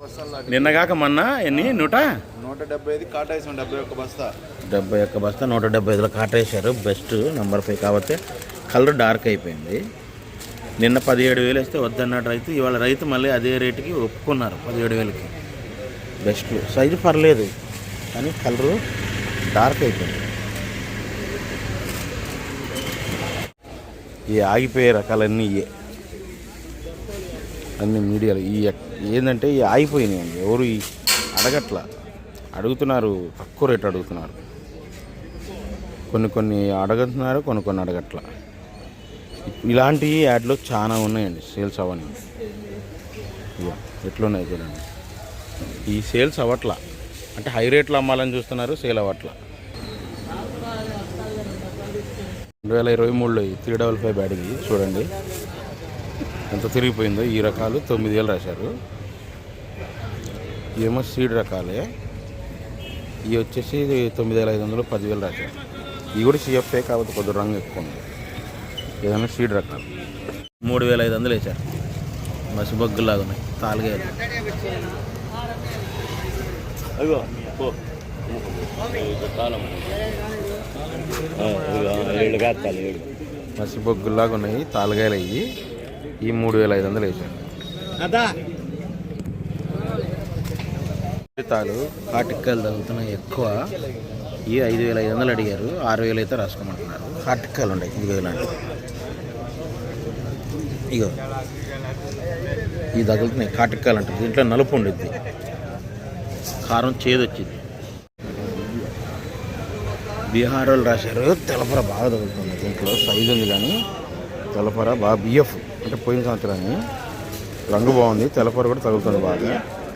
నిన్నగాక మొన్న ఎన్ని? నూట? నూట డెబ్బై ఐదు కాటేసాం డెబ్బై ఒక్క బస్తా. డెబ్బై ఒక్క బస్తా నూట డెబ్బై ఐదులో కాటేశారు. బెస్ట్ నెంబర్ ఫైవ్ కాబట్టి కలర్ డార్క్ అయిపోయింది. నిన్న పదిహేడు వేలు వేస్తే వద్దన్నాడు రైతు. ఇవాళ రైతు మళ్ళీ అదే రేటుకి ఒప్పుకున్నారు పదిహేడు వేలకి. బెస్ట్. సైజు పర్లేదు కానీ కలరు డార్క్ అయిపోయింది. ఈ ఆగిపోయే రకాలన్నీ ఇవే అన్ని మీడియాలు ఈ ఏంటంటే ఈ ఆగిపోయినాయండి. ఎవరు ఈ అడగట్లా. అడుగుతున్నారు తక్కువ రేటు అడుగుతున్నారు. కొన్ని కొన్ని అడుగుతున్నారు కొన్ని కొన్ని అడగట్లా. ఇలాంటి యాడ్లు చాలా ఉన్నాయండి సేల్స్ అవన్నీ ఇగో ఎట్లున్నాయి చూడండి. ఈ సేల్స్ అవ్వట్లా. అంటే హై రేట్లో అమ్మాలని చూస్తున్నారు సేల్ అవ్వట్లా. రెండు వేల ఇరవై మూడులో త్రీ డబల్ ఫైవ్ బ్యాడ్కి చూడండి. ఎంత తిరిగిపోయిందో ఈ రకాలు తొమ్మిది వేలు రాశారు. ఏమో సీడ్ రకాలే. ఇవి వచ్చేసి తొమ్మిది వేల ఐదు వందలు పదివేలు రాశారు. ఇవి కూడా సిఎఫ్ఏ కాబట్టి కొద్ది రంగు ఎక్కువ ఉంది. ఏదైనా సీడ్ రకాలు. మూడు వేల ఐదు వందలు వేశారు. మసిబొగ్గులాగా ఉన్నాయి. తాలుగాయలు. అయ్యో ఏళ్ళు మసిబొగ్గులాగా ఉన్నాయి తాలుగాయలు అయ్యి. ఈ మూడు వేల ఐదు వందలు వేశారు తాలు హార్టికల్ తగ్గుతున్నాయి ఎక్కువ. ఈ ఐదు వేల ఐదు వందలు అడిగారు. ఆరు వేలు అయితే రాసుకోమంటున్నారు. హార్టికల్ ఉన్నాయి ఇది వేలండి ఇగో. ఈ తగులుతున్నాయి కాటికాయలు అంటారు. దీంట్లో నలుపు ఉండిద్ది. కారం చేదు వచ్చింది బీహార్ వాళ్ళు రాశారు తెలపర బాగా తగులుతుంది దీంట్లో సైజు ఉంది కానీ తెలపర బాగా బిఎఫ్ అంటే పోయిన సంవత్సరాన్ని రంగు బాగుంది తెలపర కూడా తగులుతుంది బాగా.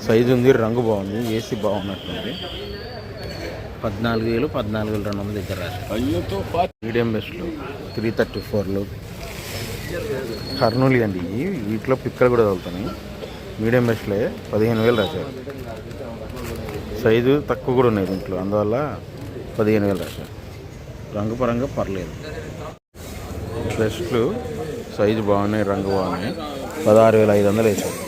సైజు ఉంది రంగు బాగుంది ఏసీ బాగున్నట్టుంది. పద్నాలుగు వేలు పద్నాలుగు వేలు రెండు వందలు అయ్యోతో మీడియం బెస్ట్లు త్రీ థర్టీ ఫోర్లు కర్నూలు అండి వీటిలో పిక్కలు కూడా తగులుతున్నాయి. మీడియం బెస్ట్లే పదిహేను వేలు రాశారు సైజు తక్కువ కూడా ఉన్నాయి దీంట్లో. అందువల్ల పదిహేను వేలు రాశారు రంగు పరంగా పర్లేదు. బెస్ట్లు సైజు బాగున్నాయి రంగు బాగున్నాయి. పదహారు వేల ఐదు వందలు వేశారు.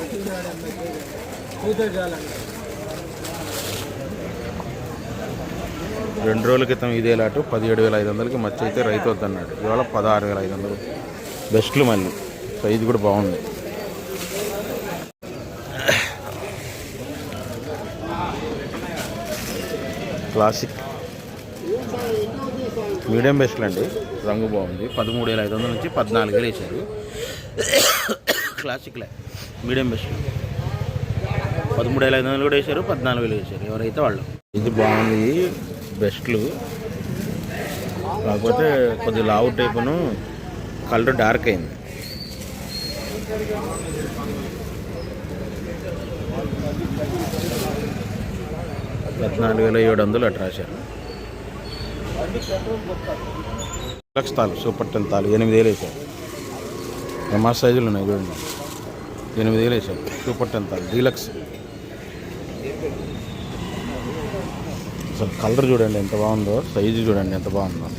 రెండు రోజుల క్రితం ఇదే లాటు పదిహేడు వేల ఐదు వందలకి మచ్చ అయితే రైతు వద్దన్నాడు. ఇవాళ పదహారు వేల ఐదు వందలు. బెస్ట్లు మళ్ళీ. సైజు కూడా బాగుంది. క్లాసిక్. మీడియం బెస్ట్లు అండి రంగు బాగుంది. పదమూడు వేల ఐదు వందల నుంచి పద్నాలుగు వేలు వేశారు. క్లాసిక్లే మీడియం బెస్ట్ పదమూడు వేల ఐదు వందలు కూడా వేశారు పద్నాలుగు వేలు వేశారు. ఎవరైతే వాళ్ళు. ఇది బాగుంది. బెస్ట్లు కాకపోతే కొద్ది లావు టైపును కలర్ డార్క్ అయింది. పద్నాలుగు వేల ఏడు వందలు అట్లా రాశారు. లక్ష తాలు సూపర్ టెన్ తాలు ఎనిమిది వేలు వేశారు ఎంఆర్ సైజులు ఉన్నాయి చూడండి. ఎనిమిది వేలు సూపర్ టెన్ తాలు డీలక్స్. అసలు కలర్ చూడండి ఎంత బాగుందో సైజు చూడండి ఎంత బాగుందో.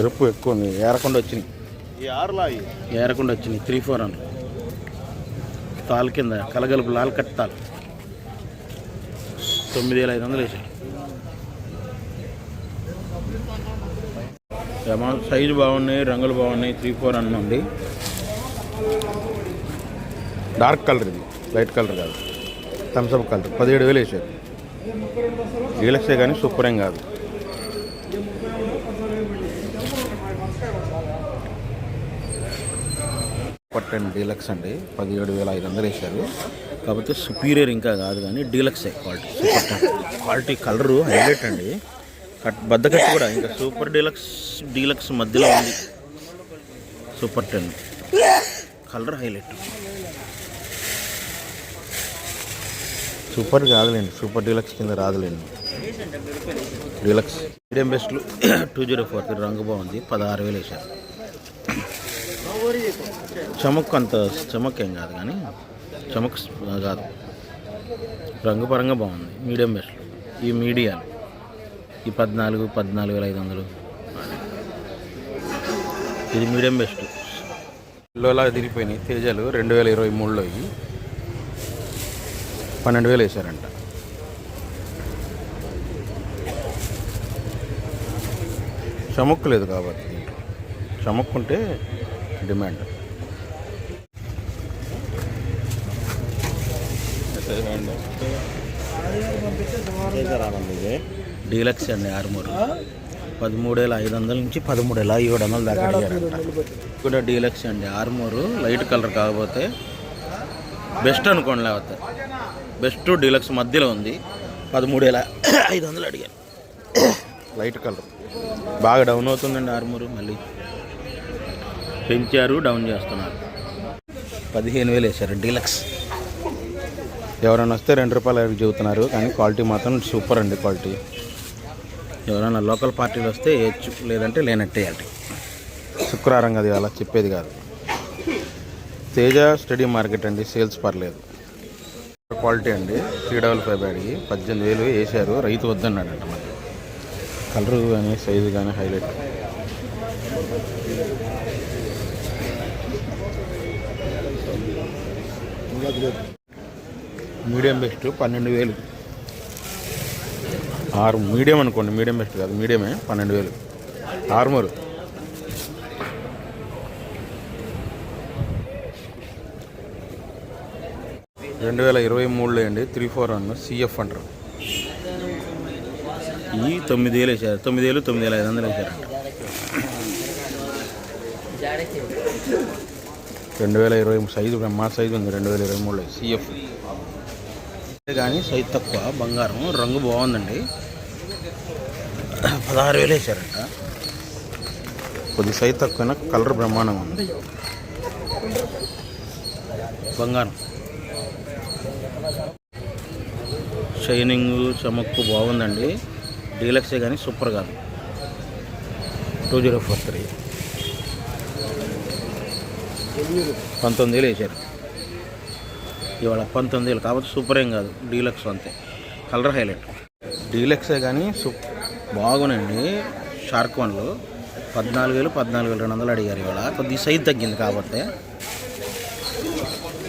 ఎరుపు ఎక్కువ ఉంది ఏరకుండా వచ్చినాయి. ఏరకుండా వచ్చినాయి త్రీ ఫోర్ అని తాలు కింద కలగలుపు లాల్ కట్ తాలు తొమ్మిది వేల ఐదు వందలు వేసాయి సైజు బాగున్నాయి రంగులు బాగున్నాయి త్రీ ఫోర్ అనండి డార్క్ కలర్ ఇది లైట్ కలర్ కాదు. థమ్స్అప్ కలర్ పదిహేడు వేలు వేసారు. డీలక్సే కానీ సూపర్ ఏం కాదు. పట్టండి డీలక్స్ అండి పదిహేడు వేల ఐదు వందలు వేశారు కాకపోతే సుపీరియర్ ఇంకా కాదు కానీ డీలక్సే క్వాలిటీ క్వాలిటీ కలరు హైలైట్ అండి. కట్ బద్ద కట్ కూడా ఇంకా సూపర్ డీలక్స్ డీలక్స్ మధ్యలో ఉంది. Super ten. Colour highlight. Super కాదులేండి సూపర్ డీలక్స్ కింద రాదులేండి. డీలక్స్. మీడియం బెస్ట్లు టూ జీరో ఫోర్ రంగు బాగుంది పదహారు వేలు వేశారు. చమక్ అంత చమక్ ఏం కాదు కానీ చమక్ కాదు. రంగు పరంగా బాగుంది మీడియం బెస్ట్ ఈ మీడియాలు. ఈ పద్నాలుగు పద్నాలుగు వేల ఐదు వందలు. ఇది మీడియం బెస్ట్. లోలా తిరిగిపోయినాయి. తేజాలు రెండు వేల ఇరవై మూడులో ఇవి. పన్నెండు వేలు వేశారంట. చమక్కు లేదు కాబట్టి చమక్కుంటే డిమాండ్. డీలక్స్ అండి ఆరుమూరు. పదమూడు వేల ఐదు వందల నుంచి పదమూడు వేల ఏడు వందల దాకా అడిగారంట. కూడా డీలక్స్ అండి ఆరుమూరు. లైట్ కలర్ కాకపోతే బెస్ట్ అనుకోండి లేకపోతే. బెస్ట్ డీలక్స్ మధ్యలో ఉంది. పదమూడు వేల ఐదు వందలు అడిగారు. Light colour. బాగా డౌన్ అవుతుందండి ఆరుమూరు మళ్ళీ. పెంచారు డౌన్ చేస్తున్నారు. పదిహేను వేలు వేశారు డీలక్స్. ఎవరైనా వస్తే రెండు రూపాయలు చెబుతున్నారు కానీ క్వాలిటీ మాత్రం సూపర్ అండి క్వాలిటీ. ఎవరైనా లోకల్ పార్టీలు వస్తే వేయచ్చు లేదంటే లేనట్టే అంటే శుక్రవారం అది అలా చెప్పేది కాదు. తేజ స్టడీ మార్కెట్ అండి సేల్స్ పర్లేదు. క్వాలిటీ అండి త్రీ డబల్ ఫైవ్ బ్యాడ్కి పద్దెనిమిది వేలు వేసారు రైతు వద్దన్నాడంట మరి. కలరు కానీ సైజు కానీ హైలైట్. మీడియం బెస్ట్ పన్నెండు వేలు. ఆరు మీడియం అనుకోండి మీడియం బెస్ట్ కాదు మీడియమే పన్నెండు వేలు. ఆర్మర్. రెండు వేల ఇరవై మూడులో అండి త్రీ ఫోర్ వన్ సిఎఫ్ అంటారు. ఈ తొమ్మిది వేలు వేసారు తొమ్మిది వేలు తొమ్మిది వేల ఐదు వందలు వేసారంట రెండు వేల ఇరవై సైజు మా సైజు ఉంది రెండు వేల ఇరవై మూడులో సిఎఫ్ కానీ సైజ్ తక్కువ బంగారం రంగు బాగుందండి. పదహారు వేలు వేసారంట కొద్ది సైజ్ తక్కువ కలర్ బ్రహ్మాండం ఉంది. బంగారం. షైనింగ్ చమక్కు బాగుందండి. డీలక్సే కానీ సూపర్ కాదు. Two zero four three. పంతొమ్మిది వేలు వేసారు ఇవాళ పంతొమ్మిది వేలు. కాబట్టి సూపర్ ఏం కాదు. డీలక్స్ అంతే. Colour highlight. డీలక్సే కానీ సూప్ బాగునండి షార్క్ వన్లు. పద్నాలుగు వేలు పద్నాలుగు వేలు రెండు వందలు అడిగారు ఇవాళ. కొద్ది సైజ్ తగ్గింది కాబట్టి.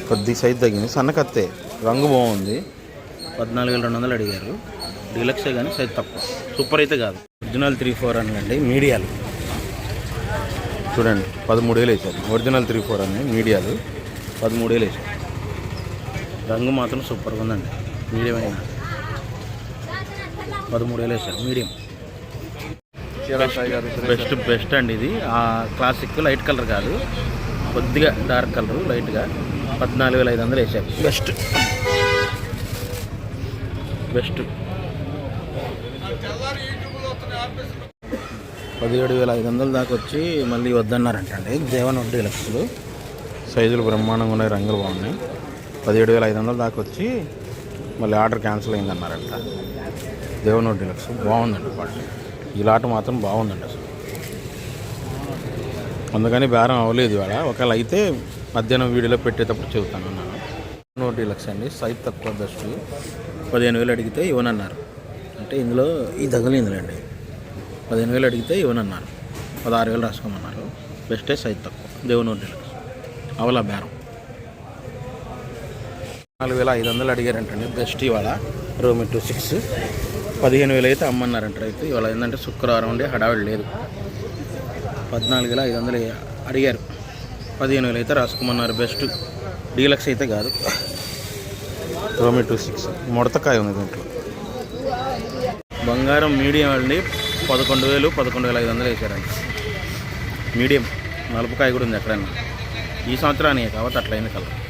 కొద్ది సైజ్ తగ్గింది. సన్నకత్తే. రంగు బాగుంది. పద్నాలుగు వేల రెండు వందలు అడిగారు. డీలక్సే కానీ సైజ్ తక్కువ. సూపర్ అయితే కాదు. ఒరిజినల్ త్రీ ఫోర్ అండి మీడియాలు. చూడండి. పదమూడు వేలు వేసారు ఒరిజినల్ త్రీ ఫోర్ అని మీడియాలు. పదమూడు వేలు వేసారు రంగు మాత్రం సూపర్గా ఉందండి. మీడియం అయినా పదమూడు వేలు వేసారు మీడియం. బెస్ట్ బెస్ట్ అండి ఇది. ఆ క్లాసిక్ లైట్ కలర్ కాదు. కొద్దిగా డార్క్ కలర్ లైట్గా. పద్నాలుగు వేల ఐదు వందలు వేసారు బెస్ట్. బెస్ట్. పదిహేడు వేల ఐదు వందల దాకా వచ్చి మళ్ళీ వద్దన్నారంటండి. దేవన్ వడ్డీ లక్షలు సైజులు బ్రహ్మాండంగా ఉన్నాయి రంగులు బాగున్నాయి. పదిహేడు వేల ఐదు వందల దాకా వచ్చి మళ్ళీ ఆర్డర్ క్యాన్సిల్ అయిందన్నారంట. దేవన్ వడ్డీ బాగుందండి క్వాలిటీ. ఈ లాట్ మాత్రం బాగుందండి అసలు. అందుకని బేరం అవ్వలేదు ఇవాళ. ఒకవేళ అయితే మధ్యాహ్నం వీడియోలో పెట్టేటప్పుడు చెబుతాను అన్నాను. నూట లక్ష అండి. సైజ్ తక్కువ దృష్టి పదిహేను వేలు అడిగితే ఇవ్వనన్నారు. అంటే ఇందులో ఈ తగిలిందిలేండి పదిహేను వేలు అడిగితే ఇవ్వనన్నారు. పదహారు వేలు రాసుకోమన్నారు. బెస్టే సైజ్ తక్కువ. దేవుని లక్ష అవలా బేరం. నాలుగు వేల ఐదు వందలు అడిగారంటండి. బెస్ట్ ఇవాళ. Room two six. పదిహేను వేలు అయితే అమ్మన్నారంట రైతు. ఇవాళ ఏంటంటే శుక్రవారం ఉండి హడావిడి లేదు. పద్నాలుగు వేల ఐదు వందలు అడిగారు. పదిహేను వేలు అయితే రాసుకోమన్నారు. బెస్ట్. డీలక్స్ అయితే కాదు. రోమి టూ సిక్స్. ముడతకాయ ఉంది దీంట్లో. బంగారం మీడియం అండి. పదకొండు వేలు పదకొండు వేల ఐదు వందలు వేసారండి మీడియం. నలుపుకాయ కూడా ఉంది ఎక్కడైనా. ఈ సంవత్సరానికి కాబట్టి అట్లయింది కలర్.